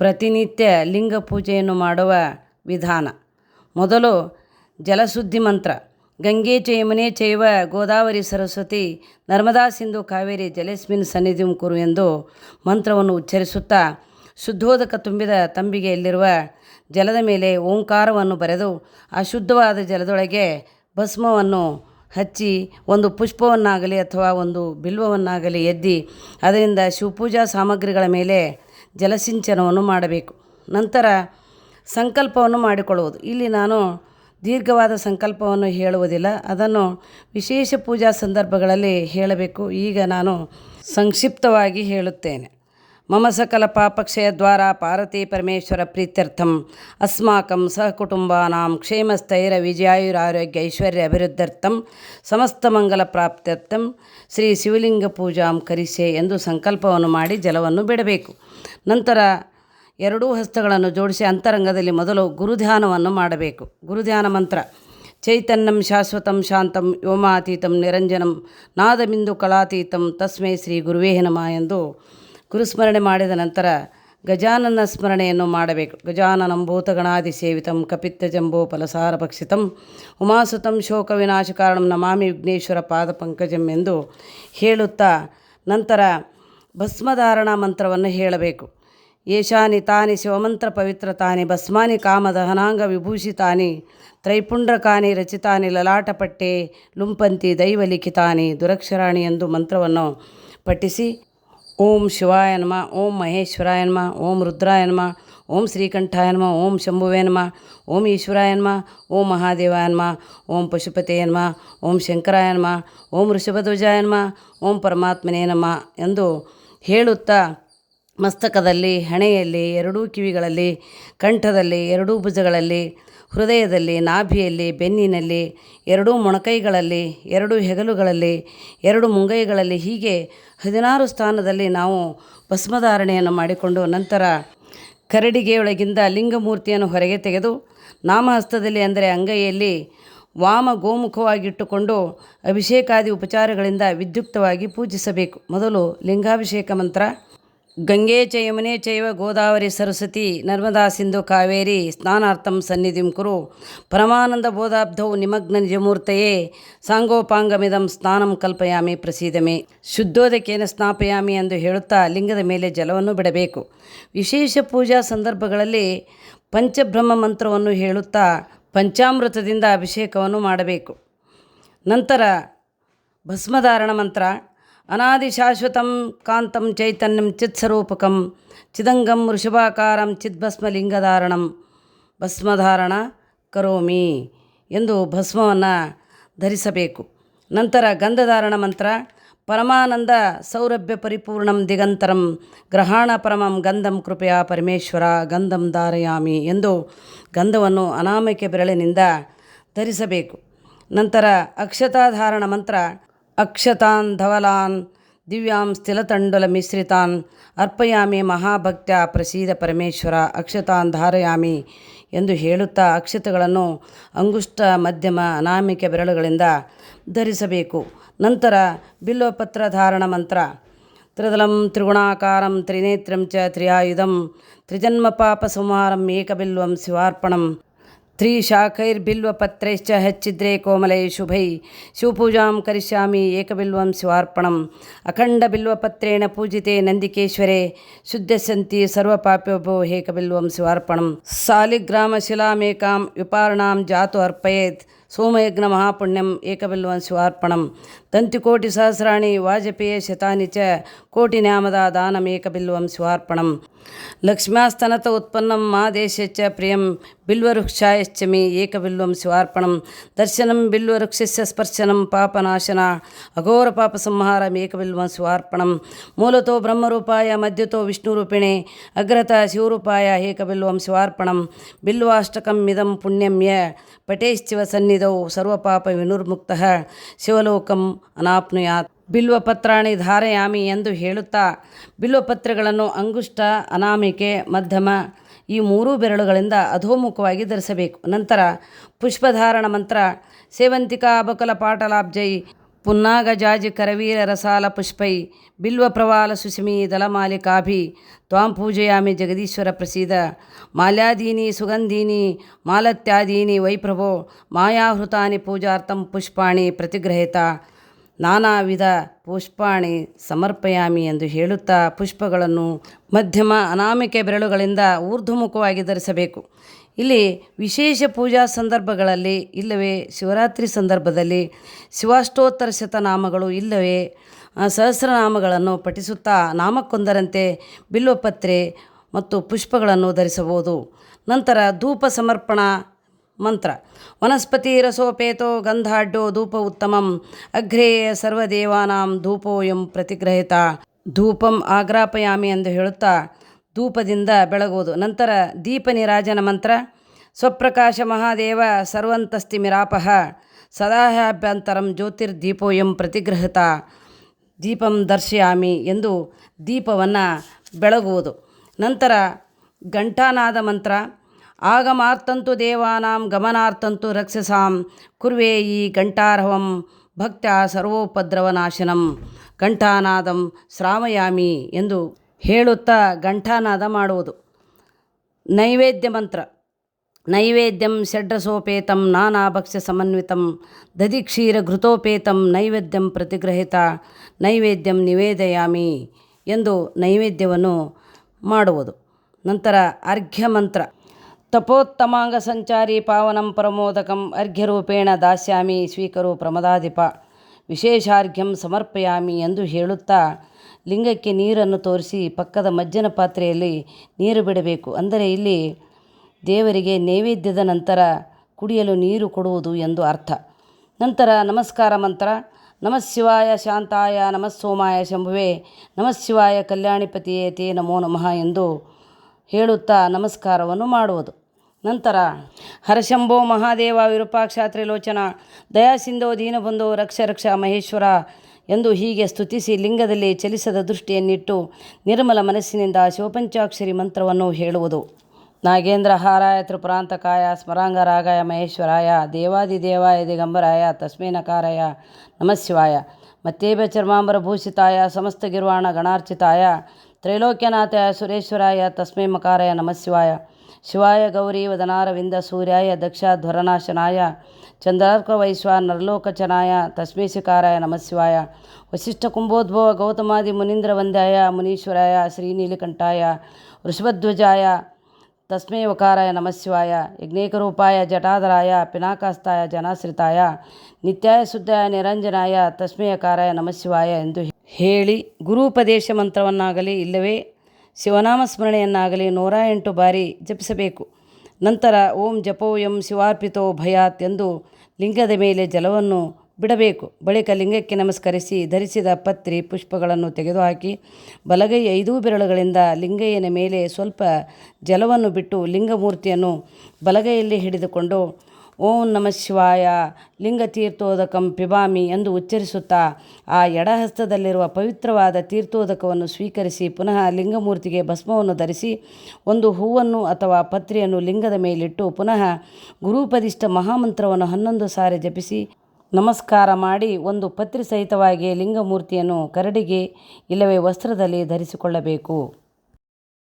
ಪ್ರತಿನಿತ್ಯ ಲಿಂಗ ಪೂಜೆಯನ್ನು ಮಾಡುವ ವಿಧಾನ. ಮೊದಲು ಜಲಶುದ್ಧಿ ಮಂತ್ರ. ಗಂಗೆ ಚ ಯಮುನೆ ಚೈವ ಗೋದಾವರಿ ಸರಸ್ವತಿ ನರ್ಮದಾ ಸಿಂಧು ಕಾವೇರಿ ಜಲಸ್ಮಿನ್ ಸನ್ನಿಧಿ ಕುರು ಎಂದು ಮಂತ್ರವನ್ನು ಉಚ್ಚರಿಸುತ್ತಾ ಶುದ್ಧೋದಕ ತುಂಬಿದ ತಂಬಿಗೆಯಲ್ಲಿರುವ ಜಲದ ಮೇಲೆ ಓಂಕಾರವನ್ನು ಬರೆದು ಅಶುದ್ಧವಾದ ಜಲದೊಳಗೆ ಭಸ್ಮವನ್ನು ಹಚ್ಚಿ ಒಂದು ಪುಷ್ಪವನ್ನಾಗಲಿ ಅಥವಾ ಒಂದು ಬಿಲ್ವವನ್ನಾಗಲಿ ಎದ್ದಿ ಅದರಿಂದ ಶಿವಪೂಜಾ ಸಾಮಗ್ರಿಗಳ ಮೇಲೆ ಜಲಸಿಂಚನವನ್ನು ಮಾಡಬೇಕು. ನಂತರ ಸಂಕಲ್ಪವನ್ನು ಮಾಡಿಕೊಳ್ಳುವುದು. ಇಲ್ಲಿ ನಾನು ದೀರ್ಘವಾದ ಸಂಕಲ್ಪವನ್ನು ಹೇಳುವುದಿಲ್ಲ. ಅದನ್ನು ವಿಶೇಷ ಪೂಜಾ ಸಂದರ್ಭಗಳಲ್ಲಿ ಹೇಳಬೇಕು. ಈಗ ನಾನು ಸಂಕ್ಷಿಪ್ತವಾಗಿ ಹೇಳುತ್ತೇನೆ. ಮಮ ಸಕಲ ಪಾಪಕ್ಷಯದ್ವಾರ ಪಾರ್ವತಿ ಪರಮೇಶ್ವರ ಪ್ರೀತ್ಯರ್ಥಂ ಅಸ್ಮಾಕಂ ಸಹಕುಟುಂಬಾನಾಂ ವಿಜಯಾಯುರಾರೋಗ್ಯ ಐಶ್ವರ್ಯ ಅಭಿವೃದ್ಧರ್ಥಂ ಸಮಸ್ತ ಮಂಗಲ ಪ್ರಾಪ್ತ್ಯರ್ಥಂ ಶ್ರೀ ಶಿವಲಿಂಗ ಪೂಜಾಂ ಕರಿಸೆ ಎಂದು ಸಂಕಲ್ಪವನ್ನು ಮಾಡಿ ಜಲವನ್ನು ಬಿಡಬೇಕು। ನಂತರ ಎರಡೂ ಹಸ್ತಗಳನ್ನು ಜೋಡಿಸಿ ಅಂತರಂಗದಲ್ಲಿ ಮೊದಲು ಗುರುಧ್ಯಾನವನ್ನು ಮಾಡಬೇಕು। ಗುರುಧ್ಯಾನ ಮಂತ್ರ, ಚೈತನ್ಯಂ ಶಾಶ್ವತಂ ಶಾಂತಂ ವ್ಯೋಮಾತೀತಂ ನಿರಂಜನಂ ನಾದಬಿಂದು ಕಲಾತೀತಂ ತಸ್ಮೈ ಶ್ರೀ ಗುರುವೇ ಎಂದು ಗುರುಸ್ಮರಣೆ ಮಾಡಿದ ನಂತರ ಗಜಾನನ ಸ್ಮರಣೆಯನ್ನು ಮಾಡಬೇಕು. ಗಜಾನನಂ ಭೂತಗಣಾದಿ ಸೇವಿತಂ ಕಪಿತ್ತ ಜಂಬೋ ಫಲಸಾರ ಭಕ್ಷಿತಂ ಉಮಾಸುತಂ ಶೋಕ ವಿನಾಶ ಕಾರಣಂ ನಮಾಮಿ ವಿಘ್ನೇಶ್ವರ ಪಾದ ಪಂಕಜಂ ಎಂದು ಹೇಳುತ್ತಾ ನಂತರ ಭಸ್ಮಧಾರಣಾ ಮಂತ್ರವನ್ನು ಹೇಳಬೇಕು. ಏಷಾನಿ ತಾನಿ ಶಿವಮಂತ್ರ ಪವಿತ್ರ ತಾನಿ ಭಸ್ಮಾನಿ ಕಾಮದಹನಾಂಗ ವಿಭೂಷಿತಾನಿ ತ್ರೈಪುಂಡ್ರಕಾನಿ ರಚಿತಾನಿ ಲಲಾಟಪಟ್ಟೆ ಲುಂಪಂತಿ ದೈವಲಿಖಿತಾನಿ ದುರಕ್ಷರಾಣಿ ಎಂದು ಮಂತ್ರವನ್ನು ಪಠಿಸಿ ಓಂ ಶಿವಾಯ ನಮ ಓಂ ಮಹೇಶ್ವರಾಯ ನಮ ಓಂ ರುದ್ರಾಯ ನಮ ಓಂ ಶ್ರೀಕಂಠಾಯ ನಮ ಓಂ ಶಂಭುವೇ ನಮ ಓಂ ಈಶ್ವರಾಯ ನಮ ಓಂ ಮಹಾದೇವಾಯ ನಮ ಓಂ ಪಶುಪತಿಯ ನಮ ಓಂ ಶಂಕರಾಯ ನಮ ಓಂ ಋಷಭಧ್ವಜಾಯ ನಮ ಓಂ ಪರಮಾತ್ಮನೇ ನಮ ಎಂದು ಹೇಳುತ್ತಾ ಮಸ್ತಕದಲ್ಲಿ ಹಣೆಯಲ್ಲಿ ಎರಡೂ ಕಿವಿಗಳಲ್ಲಿ ಕಂಠದಲ್ಲಿ ಎರಡೂ ಭುಜಗಳಲ್ಲಿ ಹೃದಯದಲ್ಲಿ, ನಾಭಿಯಲ್ಲಿ, ಬೆನ್ನಿನಲ್ಲಿ, ಎರಡೂ ಮೊಣಕೈಗಳಲ್ಲಿ, ಎರಡು ಹೆಗಲುಗಳಲ್ಲಿ, ಎರಡು ಮುಂಗೈಗಳಲ್ಲಿ ಹೀಗೆ ಹದಿನಾರು ಸ್ಥಾನದಲ್ಲಿ ನಾವು ಭಸ್ಮಧಾರಣೆಯನ್ನು ಮಾಡಿಕೊಂಡು ನಂತರ ಕರಡಿಗೆಯೊಳಗಿಂದ ಲಿಂಗಮೂರ್ತಿಯನ್ನು ಹೊರಗೆ ತೆಗೆದು ನಾಮಹಸ್ತದಲ್ಲಿ ಅಂದರೆ ಅಂಗೈಯಲ್ಲಿ ವಾಮ ಗೋಮುಖವಾಗಿಟ್ಟುಕೊಂಡು ಅಭಿಷೇಕಾದಿ ಉಪಚಾರಗಳಿಂದ ವಿದ್ಯುಕ್ತವಾಗಿ ಪೂಜಿಸಬೇಕು. ಮೊದಲು ಲಿಂಗಾಭಿಷೇಕ ಮಂತ್ರ ಗಂಗೆ ಚ ಚೈವ ಗೋದಾವರಿ ಸರಸ್ವತಿ ನರ್ಮದಾ ಸಿಂಧು ಕಾವೇರಿ ಸ್ನಾನಾರ್ಥಂ ಸನ್ನಿಧಿಂ ಕುರು. ಪರಮಾನಂದ ಬೋಧಾಬ್ಧೌ ನಿಮಗ್ನ ನಿಜಮೂರ್ತಯೇ. ಸಾಂಗೋಪಾಂಗಮಿದಂ ಸ್ನಾನಂ ಕಲ್ಪಯಾಮಿ ಪ್ರಸೀದಮೆ. ಶುದ್ಧೋದಕೇನ ಸ್ನಾಪಯಾಮಿ ಎಂದು ಹೇಳುತ್ತಾ ಲಿಂಗದ ಮೇಲೆ ಜಲವನ್ನು ಬಿಡಬೇಕು. ವಿಶೇಷ ಪೂಜಾ ಸಂದರ್ಭಗಳಲ್ಲಿ ಪಂಚಬ್ರಹ್ಮ ಮಂತ್ರವನ್ನು ಹೇಳುತ್ತಾ ಪಂಚಾಮೃತದಿಂದ ಅಭಿಷೇಕವನ್ನು ಮಾಡಬೇಕು. ನಂತರ ಭಸ್ಮಧಾರಣ ಮಂತ್ರ. ಶಾಶ್ವತಂ ಕಾಂತಂ ಚೈತನ್ಯಂ ಚಿತ್ಸರೂಪಕಂ ಚಿದಂಗಂ ಋಷಭಾಕಾರಂ ಚಿದ್ಭಸ್ಮಲಿಂಗಧಾರಣಂ ಭಸ್ಮಧಾರಣ ಕರೋಮಿ ಎಂದು ಭಸ್ಮವನ್ನು ಧರಿಸಬೇಕು. ನಂತರ ಗಂಧಧಾರಣ ಮಂತ್ರ, ಪರಮಾನಂದ ಸೌರಭ್ಯ ಪರಿಪೂರ್ಣಂ ದಿಗಂತರಂ, ಗ್ರಹಾಣ ಪರಮಂ ಗಂಧಂ ಕೃಪೆಯ ಪರಮೇಶ್ವರ ಗಂಧಂ ಧಾರಯಾಮಿ ಎಂದು ಗಂಧವನ್ನು ಅನಾಮಿಕೆ ಬೆರಳಿನಿಂದ ಧರಿಸಬೇಕು. ನಂತರ ಅಕ್ಷತಾಧಾರಣ ಮಂತ್ರ ಅಕ್ಷತಾನ್ ಧವಲಾನ್, ದಿವ್ಯಾಂ ಸ್ಥಿಲತಂಡುಲ ಮಿಶ್ರಿತಾನ್, ಅರ್ಪಯಾಮಿ ಮಹಾಭಕ್ತ ಪ್ರಸೀದ ಪರಮೇಶ್ವರ, ಅಕ್ಷತಾನ್ ಧಾರಯಾಮಿ ಎಂದು ಹೇಳುತ್ತಾ ಅಕ್ಷತಗಳನ್ನು ಅಂಗುಷ್ಟ ಮಧ್ಯಮ, ಅನಾಮಿಕ ಬೆರಳುಗಳಿಂದ ಧರಿಸಬೇಕು. ನಂತರ ಬಿಲ್ವಪತ್ರ ಧಾರಣ ಮಂತ್ರ. ತ್ರಿದಲಂ ತ್ರಿಗುಣಾಕಾರಂ ತ್ರಿನೇತ್ರಂ ಚ ತ್ರಿಯಾಯುಧಂ, ತ್ರಿಜನ್ಮ ಪಾಪ ಸಂಹಾರಂ ಏಕಬಿಲ್ವಂ ಶಿವಾರ್ಪಣಂ. ತ್ರಿಶಾಖೈರ್ಬಿಲ್ವಪತ್ರೈಶ್ಚ ಹೆಚ್ಚಿದ್ರೆ ಕೋಮಲೈ ಶುಭೈ ಶಿವಪೂಜಾಂ ಕರಿಷ್ಯಾಮಿ ಏಕಬಿಲ್ವಂ ಶಿವಾರ್ಪಣಂ ಅಖಂಡಬಿಲ್ವಪತ್ರೇಣ ಪೂಜಿತೆ ನಂದಿಕೇಶ್ವರೆ ಶುದ್ಧಸಂತಿ ಸರ್ವಪಾಪ್ಯೋಭೋ ಏಕಬಿಲ್ವಂ ಶಿವಾರ್ಪಣಂ ಸಾಲಿಗ್ರಾಮಶಿಲಾಮೇಕಾಂ ವಿಪಾರ್ಣಾಂ ಜಾತು ಅರ್ಪಯೇತ್ ಸೋಮಯಜ್ಞ ಮಹಾಪುಣ್ಯಂ ಏಕಬಿಲ್ವಂ ಶಿವಾರ್ಪಣಂ ತಂತಿಕೋಟಿ ಸಹಸ್ರಾಣಿ ವಾಜಪೇಯ ಶತಾನಿ ಚ ಕೋಟಿನ್ಯಾಮದ ದಾನಂ ಏಕಬಿಲ್ವಂ ಶಿವಾರ್ಪಣಂ ಲಕ್ಷ್ಮ್ಯಾಸ್ತನತ ಉತ್ಪನ್ನಂ ಮಾ ಪ್ರಿಯಂ ಬಿಲ್ವವೃಕ್ಷಾಯಶ್ಚ ಮೇ ಏಕಬಿಲ್ವಂ ಶಿವಾರ್ಪಣಂ ದರ್ಶನಂ ಬಿಲ್ವವೃಕ್ಷಸ್ಯ ಸ್ಪರ್ಶನಂ ಪಾಪನಾಶನ. ಅಘೋರ ಪಾಪ ಸಂಹಾರಂ ಏಕಬಿಲ್ವಂ ಶಿವಾರ್ಪಣಂ ಮೂಲತೋ ಬ್ರಹ್ಮರೂಪಾಯ ಮಧ್ಯತೋ ವಿಷ್ಣುರೂಪಿಣೆ. ಅಗ್ರತ ಶಿವರೂಪಾಯ ಏಕಬಿಲ್ವಂ ಶಿವಾರ್ಪಣಂ ಬಿಲ್ವಾಷ್ಟಕಂ ಇದಂ ಪುಣ್ಯಮ್ಯ ಪಟೇಶ್ಚಿವ ಸನ್ನಿಧೌ ಸರ್ವಪಾಪ ವಿನುರ್ಮುಕ್ತಃ. ಶಿವಲೋಕಂ ಅನಾಪ್ನುಯಾತ್. ಬಿಲ್ವಪತ್ರಾಣಿ ಧಾರಯಾಮಿ ಎಂದು ಹೇಳುತ್ತಾ ಬಿಲ್ವಪತ್ರೆಗಳನ್ನು ಅಂಗುಷ್ಟ ಅನಾಮಿಕೆ, ಮಧ್ಯಮ ಈ ಮೂರೂ ಬೆರಳುಗಳಿಂದ ಅಧೋಮುಖವಾಗಿ ಧರಿಸಬೇಕು. ನಂತರ ಪುಷ್ಪಧಾರಣ ಮಂತ್ರ, ಸೇವಂತಿಕಾ ಬಕುಲ ಪಾಟಲಾಬ್ಜೈ, ಪುನ್ನಾಗ ಜಾಜಿ ಕರವೀರ ರಸಾಲ ಪುಷ್ಪೈ, ಬಿಲ್ವ ಪ್ರವಾಲ ಸುಸಿಮಿ ದಲಮಾಲಿಕಾಭಿ ತ್ವಾಂ ಪೂಜೆಯಾಮಿ ಜಗದೀಶ್ವರ ಪ್ರಸೀದ, ಮಾಲ್ಯಾದೀನಿ ಸುಗಂಧೀನಿ, ಮಾಲತ್ಯಾದೀನಿ ವೈಪ್ರಭೋ, ಮಾಯಾಹೃತಾನಿ ಪೂಜಾರ್ಥಂ ಪುಷ್ಪಾಣಿ ಪ್ರತಿಗ್ರಹಿತ. ನಾನಾ ವಿಧ ಪುಷ್ಪಾಣಿ ಸಮರ್ಪಯಾಮಿ ಎಂದು ಹೇಳುತ್ತಾ ಪುಷ್ಪಗಳನ್ನು ಮಧ್ಯಮ ಅನಾಮಿಕೆ ಬೆರಳುಗಳಿಂದ ಊರ್ಧ್ವಮುಖವಾಗಿ ಧರಿಸಬೇಕು. ಇಲ್ಲಿ ವಿಶೇಷ ಪೂಜಾ ಸಂದರ್ಭಗಳಲ್ಲಿ ಇಲ್ಲವೇ ಶಿವರಾತ್ರಿ ಸಂದರ್ಭದಲ್ಲಿ ಶಿವಾಷ್ಟೋತ್ತರ ಶತನಾಮಗಳು ಇಲ್ಲವೇ ಸಹಸ್ರನಾಮಗಳನ್ನು ಪಠಿಸುತ್ತಾ ನಾಮಕ್ಕೊಂದರಂತೆ ಬಿಲ್ವಪತ್ರೆ ಮತ್ತು ಪುಷ್ಪಗಳನ್ನು ಧರಿಸಬಹುದು. ನಂತರ ಧೂಪ ಸಮರ್ಪಣಾ ಮಂತ್ರ. ವನಸ್ಪತಿ ರಸೋಪೇತೋ ಗಂಧಾಢ್ಯೋ ಧೂಪ ಉತ್ತಮಂ. ಅಗ್ರೇಯ ಸರ್ವದೇವಾನಾಂ ಧೂಪೋಯಂ ಪ್ರತಿಗ್ರಹಿತ. ಧೂಪಂ ಆಗ್ರಾಪಯಾಮಿ ಎಂದು ಹೇಳುತ್ತಾ ಧೂಪದಿಂದ ಬೆಳಗುವುದು. ನಂತರ ದೀಪ ನಿರಾಜನ ಮಂತ್ರ. ಸ್ವಪ್ರಕಾಶ ಮಹಾದೇವ ಸರ್ವಂತಸ್ತಿ ಮಿರಾಪಃ. ಸದಾಹ್ಯಾಭ್ಯಂತರಂ ಜ್ಯೋತಿರ್ದೀಪೋಯಂ ಪ್ರತಿಗ್ರಹಿತ. ದೀಪಂ ದರ್ಶಯಾಮಿ ಎಂದು ದೀಪವನ್ನು ಬೆಳಗುವುದು. ನಂತರ ಘಂಟಾನಾದ ಮಂತ್ರ. ಆಗಮಾರ್ತಂತು ದೇವಾನಾಂ ಗಮನಾರ್ಥಂತು ರಕ್ಷಸಾಂ. ಕುರ್ವೇ ಈ ಘಂಟಾರ್ಹವಂ ಭಕ್ತ ಸರ್ವೋಪದ್ರವನಾಶನಂ. ಘಂಟಾನಾದಂ ಶ್ರಾವಯಾಮಿ ಎಂದು ಹೇಳುತ್ತಾ ಘಂಟಾನಾದ ಮಾಡುವುದು. ನೈವೇದ್ಯ ಮಂತ್ರ. ನೈವೇದ್ಯಂ ಷಡ್ರಸೋಪೇತಂ ನಾನಾ ಭಕ್ಷ್ಯ ಸಮನ್ವಿತಂ. ದಧಿಕ್ಷೀರ ಘೃತೋಪೇತಂ ನೈವೇದ್ಯಂ ಪ್ರತಿಗ್ರಹಿತ. ನೈವೇದ್ಯಂ ನಿವೇದಯಾಮಿ ಎಂದು ನೈವೇದ್ಯವನ್ನು ಮಾಡುವುದು. ನಂತರ ಅರ್ಘ್ಯ ಮಂತ್ರ. ತಪೋತ್ತಮಾಂಗ ಸಂಚಾರಿ ಪಾವನಂ ಪರಮೋದಕಂ ಅರ್ಘ್ಯರೂಪೇಣ ದಾಸ್ಯಾಮಿ ಸ್ವೀಕರು ಪ್ರಮದಾಧಿಪ. ವಿಶೇಷಾರ್ಘ್ಯಂ ಸಮರ್ಪಯಾಮಿ ಎಂದು ಹೇಳುತ್ತಾ ಲಿಂಗಕ್ಕೆ ನೀರನ್ನು ತೋರಿಸಿ ಪಕ್ಕದ ಮಜ್ಜನ ಪಾತ್ರೆಯಲ್ಲಿ ನೀರು ಬಿಡಬೇಕು. ಅಂದರೆ ಇಲ್ಲಿ ದೇವರಿಗೆ ನೈವೇದ್ಯದ ನಂತರ ಕುಡಿಯಲು ನೀರು ಕೊಡುವುದು ಎಂದು ಅರ್ಥ. ನಂತರ ನಮಸ್ಕಾರ ಮಂತ್ರ. ನಮಃ ಶಿವಾಯ ಶಾಂತಾಯ, ನಮಃ ಸೋಮಾಯ ಶಂಭುವೆ, ನಮಃ ಶಿವಾಯ ಕಲ್ಯಾಣಿಪತಿಯೇ ತೇ ನಮೋ ನಮಃ ಎಂದು ಹೇಳುತ್ತಾ ನಮಸ್ಕಾರವನ್ನು ಮಾಡುವುದು. ನಂತರ, ಹರಶಂಭೋ ಮಹಾದೇವ ವಿರೂಪಾಕ್ಷ ತ್ರಿಲೋಚನ, ದಯಾಸಿಂಧೋ ದೀನಬಂಧೋ ರಕ್ಷ ರಕ್ಷ ಮಹೇಶ್ವರ ಎಂದು ಹೀಗೆ ಸ್ತುತಿಸಿ ಲಿಂಗದಲ್ಲಿ ಚಲಿಸದ ದೃಷ್ಟಿಯನ್ನಿಟ್ಟು ನಿರ್ಮಲ ಮನಸ್ಸಿನಿಂದ ಶಿವಪಂಚಾಕ್ಷರಿ ಮಂತ್ರವನ್ನು ಹೇಳುವುದು. ನಾಗೇಂದ್ರ ಹಾರಾಯ ತ್ರಿಪುರಾಂತಕಾಯ ಸ್ಮರಾಂಗರಾಗಾಯ ಮಹೇಶ್ವರಾಯ ದೇವಾದಿದೇವಾಯ ದಿಗಂಬರಾಯ ತಸ್ಮೈ ನಕಾರಾಯ ನಮಃ ಶಿವಾಯ. ಮತ್ತೇಬ ಚರ್ಮಾಂಬರ ಭೂಷಿತಾಯ ಸಮಸ್ತ ಗಿರ್ವಾಣ ಗಣಾರ್ಚಿತಾಯ ತ್ರೈಲೋಕ್ಯನಾಥಾಯ ಸುರೇಶ್ವರಾಯ ತಸ್ಮೈ ಮಕಾರಾಯ ನಮಃ ಶಿವಾಯ ಗೌರಿ ವದನಾರವಿಂದ ಸೂರ್ಯಾಯ ದಕ್ಷಧ್ವರನಾಶನಾಯ ಚಂದ್ರಾರ್ಕ ವೈಶ್ವ ನರಲೋಕಚನಾಯ ತಸ್ಮೇಶಿಕಾರಾಯ ನಮಃಶಿವಾಯ ನಮಃ ಶಿವಾಯ ವಸಿಷ್ಠ ಕುಂಭೋದ್ಭವ ಗೌತಮಾದಿ ಮುನೀಂದ್ರ ವಂದ್ಯಾಯ, ಮುನೀಶ್ವರಾಯ ಶ್ರೀನೀಲಕಂಠಾಯ, ವೃಷಭಧ್ವಜಾಯ ತಸ್ಮೈ ವಕಾರಾಯ ನಮಃಶಿವಾಯ ಯಜ್ಞೇಕರೂಪಾಯ ಜಟಾಧರಾಯ, ಪಿನಾಕಾಸ್ತಾಯ ಜನಾಶ್ರಿತಾಯ, ನಿತ್ಯಾಯ ಶುದ್ಧಾಯ ನಿರಂಜನಾಯ, ತಸ್ಮೈ ಅಕಾರಾಯ ನಮಃಶಿವಾಯ ಎಂದು ಹೇಳಿ ಗುರುಪದೇಶ ಮಂತ್ರವನ್ನಾಗಲಿ ಇಲ್ಲವೇ? ಶಿವನಾಮ ಸ್ಮರಣೆಯನ್ನಾಗಲಿ ನೂರ ಎಂಟು ಬಾರಿ ಜಪಿಸಬೇಕು. ನಂತರ ಓಂ ಜಪೋ ಎಂ ಶಿವಾರ್ಪಿತೋ ಭಯಾತ್ ಎಂದು ಲಿಂಗದ ಮೇಲೆ ಜಲವನ್ನು ಬಿಡಬೇಕು. ಬಳಿಕ ಲಿಂಗಕ್ಕೆ ನಮಸ್ಕರಿಸಿ ಧರಿಸಿದ ಪತ್ರಿ ಪುಷ್ಪಗಳನ್ನು ತೆಗೆದುಹಾಕಿ, ಬಲಗೈ ಐದೂ ಬೆರಳುಗಳಿಂದ ಲಿಂಗಯ್ಯನ ಮೇಲೆ ಸ್ವಲ್ಪ ಜಲವನ್ನು ಬಿಟ್ಟು ಲಿಂಗಮೂರ್ತಿಯನ್ನು ಬಲಗೈಯಲ್ಲಿ ಹಿಡಿದುಕೊಂಡು ಓಂ ನಮಃ ಶಿವಾಯ. ಲಿಂಗ ತೀರ್ಥೋದಕಂ ಪಿಬಾಮಿ ಎಂದು ಉಚ್ಚರಿಸುತ್ತಾ ಆ ಎಡಹಸ್ತದಲ್ಲಿರುವ ಪವಿತ್ರವಾದ ತೀರ್ಥೋದಕವನ್ನು ಸ್ವೀಕರಿಸಿ ಪುನಃ ಲಿಂಗಮೂರ್ತಿಗೆ ಭಸ್ಮವನ್ನು ಧರಿಸಿ ಒಂದು ಹೂವನ್ನು ಅಥವಾ ಪತ್ರಿಯನ್ನು ಲಿಂಗದ ಮೇಲಿಟ್ಟು ಪುನಃ ಗುರುಪದಿಷ್ಟ ಮಹಾಮಂತ್ರವನ್ನು ಹನ್ನೊಂದು ಸಾರಿ ಜಪಿಸಿ ನಮಸ್ಕಾರ ಮಾಡಿ ಒಂದು ಪತ್ರಿ ಸಹಿತವಾಗಿ ಲಿಂಗಮೂರ್ತಿಯನ್ನು ಕರಡಿಗೆ ಇಲ್ಲವೇ ವಸ್ತ್ರದಲ್ಲಿ ಧರಿಸಿಕೊಳ್ಳಬೇಕು.